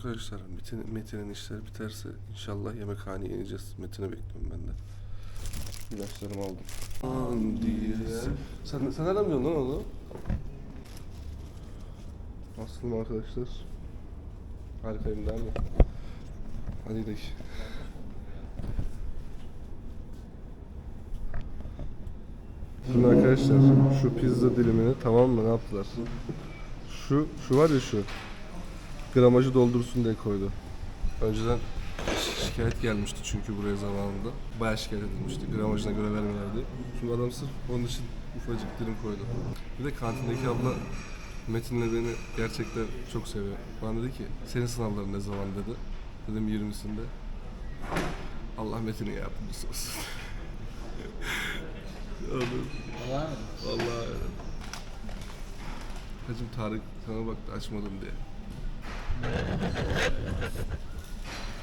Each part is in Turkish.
Arkadaşlar Metin, Metin'in işleri biterse inşallah yemekhaneye ineceğiz. Metin'i bekliyorum ben de. İlaçlarımı aldım. Aman diye. Sen, sen nereden biliyorsun lan onu? Aslında arkadaşlar. Harikayım değil mi? Hadi gidelim. Şimdi arkadaşlar şu pizza dilimini tamam mı ne yaptılar? Şu şu var ya şu gramajı doldursun diye koydu. Önceden şi- şikayet gelmişti çünkü buraya zamanında. Bayağı şikayet edilmişti gramajına göre vermelerdi. Şimdi adam sırf onun için ufacık dilim koydu. Bir de kantindeki abla Metin'le beni gerçekten çok seviyor. Bana dedi ki senin sınavların ne zaman dedi. Dedim 20'sinde. Allah Metin'in yardımcısı olsun. Oğlum. Valla mı? Vallahi. Hacım Tarık sana baktı açmadım diye.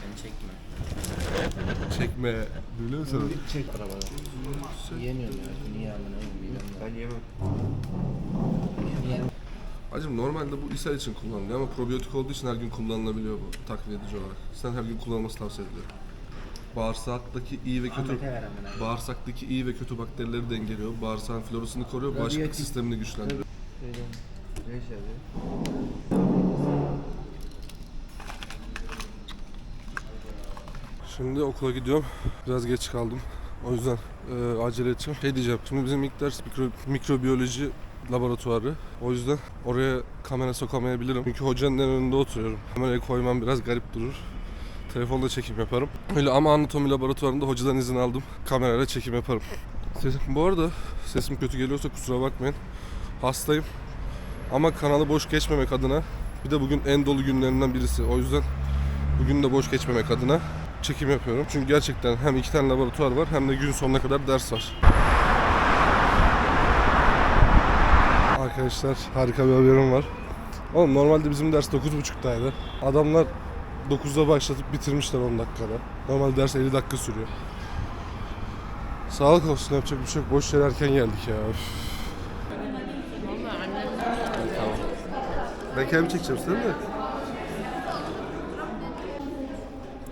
Beni çekme. Çekme. Biliyor musun? Çek arabada. Yiyemiyorum ya. Niye amına Ben yemem. Yiyemem. Hacım normalde bu ishal için kullanılıyor ama probiyotik olduğu için her gün kullanılabiliyor bu takviye edici olarak. Sen her gün kullanılması tavsiye ediyorum. Bağırsaktaki iyi ve kötü Ahmet'e ver amına. bağırsaktaki iyi ve kötü bakterileri dengeliyor. Bağırsağın florasını koruyor, bağışıklık Probiyotik. sistemini güçlendiriyor. Ne işe yarıyor? Şimdi okula gidiyorum. Biraz geç kaldım. O yüzden e, acele edeceğim. Şey diyeceğim. Şimdi bizim ilk ders mikro, mikrobiyoloji laboratuvarı. O yüzden oraya kamera sokamayabilirim. Çünkü hocanın en önünde oturuyorum. Kamerayı koymam biraz garip durur. Telefonda çekim yaparım. Öyle ama anatomi laboratuvarında hocadan izin aldım. Kamerayla çekim yaparım. Sesim, bu arada sesim kötü geliyorsa kusura bakmayın. Hastayım. Ama kanalı boş geçmemek adına bir de bugün en dolu günlerinden birisi. O yüzden bugün de boş geçmemek adına çekim yapıyorum. Çünkü gerçekten hem iki tane laboratuvar var hem de gün sonuna kadar ders var. Arkadaşlar harika bir haberim var. Oğlum normalde bizim ders 9.30'daydı. Adamlar 9'da başlatıp bitirmişler 10 dakikada. Normal ders 50 dakika sürüyor. Sağlık olsun yapacak bir şey yok. Boş yere erken geldik ya. Üf. Ben kendimi çekeceğim sen de.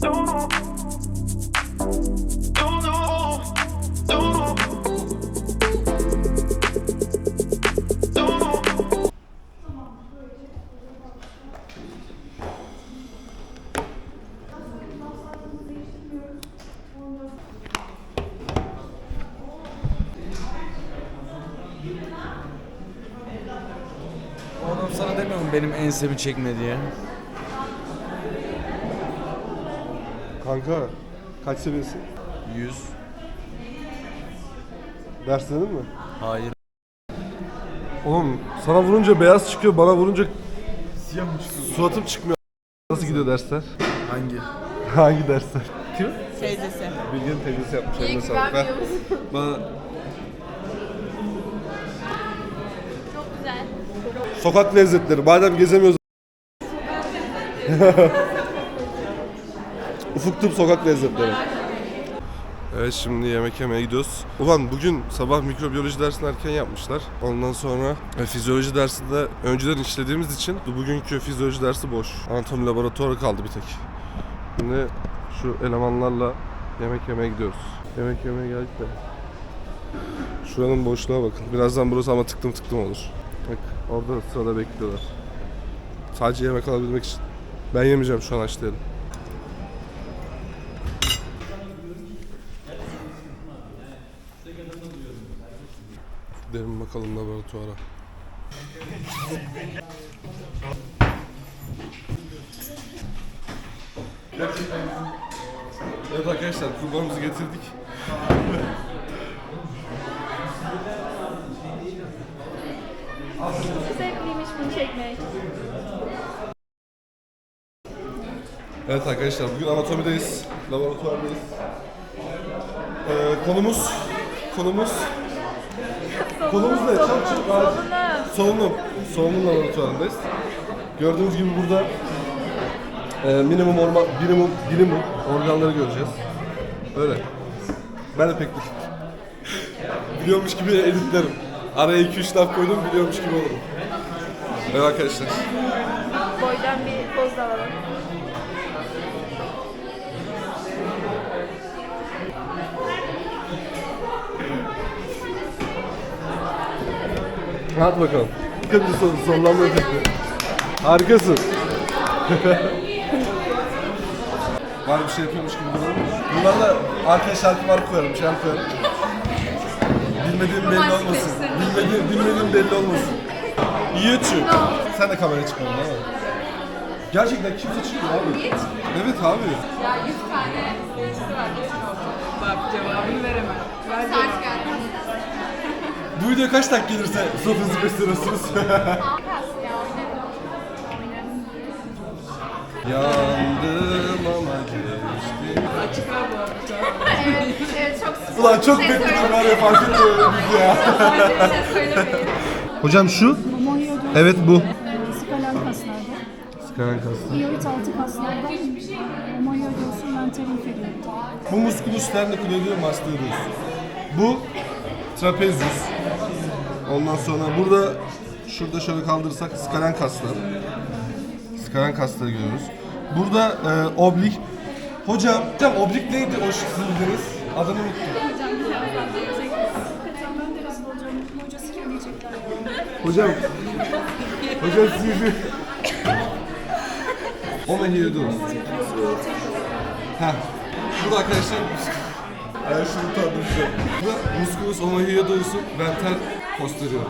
Don't. Benim ensemi çekme diye? Kanka kaç seviyesin? 100. Ders dedin mi? Hayır. Oğlum sana vurunca beyaz çıkıyor, bana vurunca siyah mı çıkıyor? Suratım çıkmıyor. Nasıl gidiyor dersler? Hangi? Hangi dersler? Kim? Teyzesi. Bilgin teyzesi yapmış. İyi eline sağlık. musun? Bana Çok güzel. Sokak lezzetleri. Madem gezemiyoruz. Ufuk tıp sokak lezzetleri. Evet şimdi yemek yemeye gidiyoruz. Ulan bugün sabah mikrobiyoloji dersini erken yapmışlar. Ondan sonra e, fizyoloji dersi de önceden işlediğimiz için bugünkü fizyoloji dersi boş. Anatomi laboratuvarı kaldı bir tek. Şimdi şu elemanlarla yemek yemeye gidiyoruz. Yemek yemeye geldik de. Şuranın boşluğa bakın. Birazdan burası ama tıktım tıktım olur. Bak orada sırada bekliyorlar. Sadece yemek alabilmek için. Ben yemeyeceğim şu an aç değilim. Gidelim bakalım laboratuvara. Evet arkadaşlar kurbanımızı getirdik. Zevkliymiş bunu çekmek. Evet arkadaşlar bugün anatomideyiz. Laboratuvardayız. Ee, konumuz konumuz konumuz ne? Çok çok Solunum. Solunum laboratuvarındayız. Gördüğünüz gibi burada e, minimum orma, minimum minimum organları göreceğiz. Öyle. Ben de pek biliyormuş gibi editlerim. Araya 2-3 laf koydum biliyormuş gibi olurum. Evet arkadaşlar. Boydan bir poz da alalım. Hadi bakalım. Et son, sonlanma efekti. Harikasın. Var bir şey yapıyormuş gibi duruyor. Bunlarla arkaya şarkılar koyarım, şarkı koyarım. Bilmediğim belli olmasın. Bilmediğim, bilmediğim belli olmasın. YouTube. Sen de kameraya çıkmadın değil mi? Gerçekten kimse çıkmıyor abi. Evet abi. Bu video kaç dakika gelirse sorunuzu gösteriyorsunuz. Yandım ama geçti. Evet çok Ulan çok bekledim var ya fark etmiyorum biz ya. şey söylemeyin. Hocam şu. Evet bu. skalal kaslarda, Skaran kası. iyoid altı kaslarda, momoyodosu menter inferior. Bu musculus sternocleidomastoideus mastoideus. Bu trapezius. Ondan sonra burada şurada şöyle kaldırırsak skalen kaslar. Skalen kasları görüyoruz. Burada e, oblik. Hocam, hocam oblik neydi o bildiğiniz? Adını unuttum. Hocam. Hocam sizi. Omeniyordunuz. Heh. Burada arkadaşlar Ay şimdi tanımışım. Burada musculus omeniyodus'un venter posterior.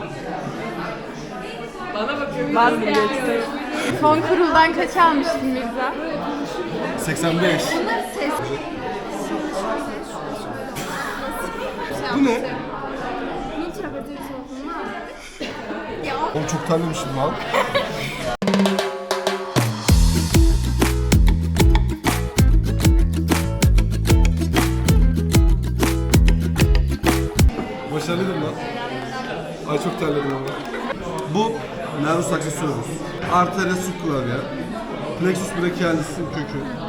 Vazgeçtim. Son kuruldan kaç almıştın Mirza? 85. Ses. Bu ne? Olduğunu Ya Oğlum çok terlemişim lan. Başarılıydım lan. Ay çok terledim ama. Bu nervus accessoris. Arteria subclavia. Plexus brachialis'in kökü.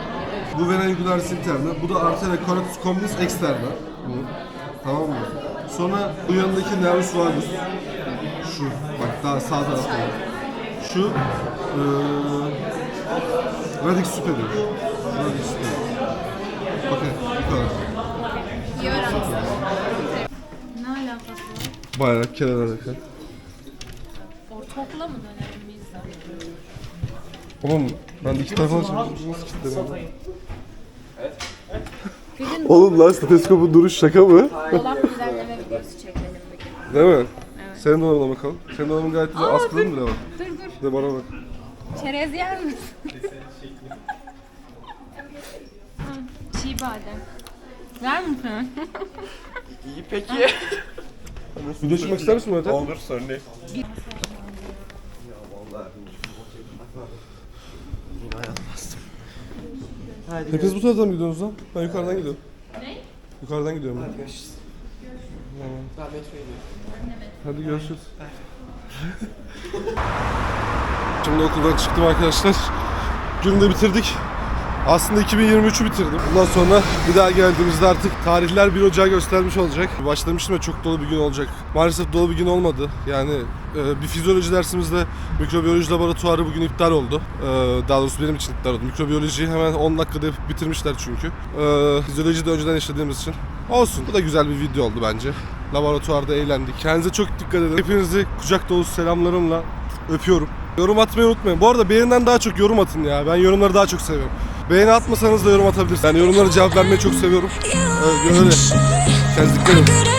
Bu vena jugularis interna. Bu da arteria corotis communis externa. Bu. Tamam mı? Sonra bu yanındaki nervus vagus. Şu. Bak daha sağ tarafta. Şu. Eee radix superior. Radix superior. Bakın bu kadar. iyi öğrenmişsin. Ne alakası var? Bayağı kenara bakın. Ortaokula mı dönelim Mirza? Oğlum ben iki tarafa açmışım. Nasıl kilitledim? Oğlum lan steteskopun duruş şaka mı? Dolap düzenleme videosu çekelim bugün. Değil mi? Senin dolabına bakalım. Senin dolabın gayet güzel. Askılın bile var. Dur dur. Bir de bana bak. Çerez yer misin? Hı, Çiğ badem. Ver misin? Video çekmek ister misin Mehmet? Olur sorun değil. Hepiniz bu taraftan mı gidiyorsunuz lan? Ben yukarıdan gidiyorum. Yukarıdan gidiyorum ben. Görüşürüz. Tamam. Ben metroya gidiyorum. Hadi görüşürüz. Şimdi okuldan çıktım arkadaşlar. Günü de bitirdik. Aslında 2023'ü bitirdim. Bundan sonra bir daha geldiğimizde artık tarihler 1 Ocağı göstermiş olacak. Başlamıştım ve çok dolu bir gün olacak. Maalesef dolu bir gün olmadı. Yani e, bir fizyoloji dersimizde mikrobiyoloji laboratuvarı bugün iptal oldu. E, daha doğrusu benim için iptal oldu. Mikrobiyolojiyi hemen 10 dakikada bitirmişler çünkü. E, fizyoloji de önceden işlediğimiz için. Olsun. Bu da güzel bir video oldu bence. Laboratuvarda eğlendik. Kendinize çok dikkat edin. Hepinizi kucak dolusu selamlarımla öpüyorum. Yorum atmayı unutmayın. Bu arada beğeninden daha çok yorum atın ya. Ben yorumları daha çok seviyorum. Beğeni atmasanız da yorum atabilirsiniz. Yani yorumlara cevap vermeyi çok seviyorum. Ee, öyle. Kendinize dikkat edin.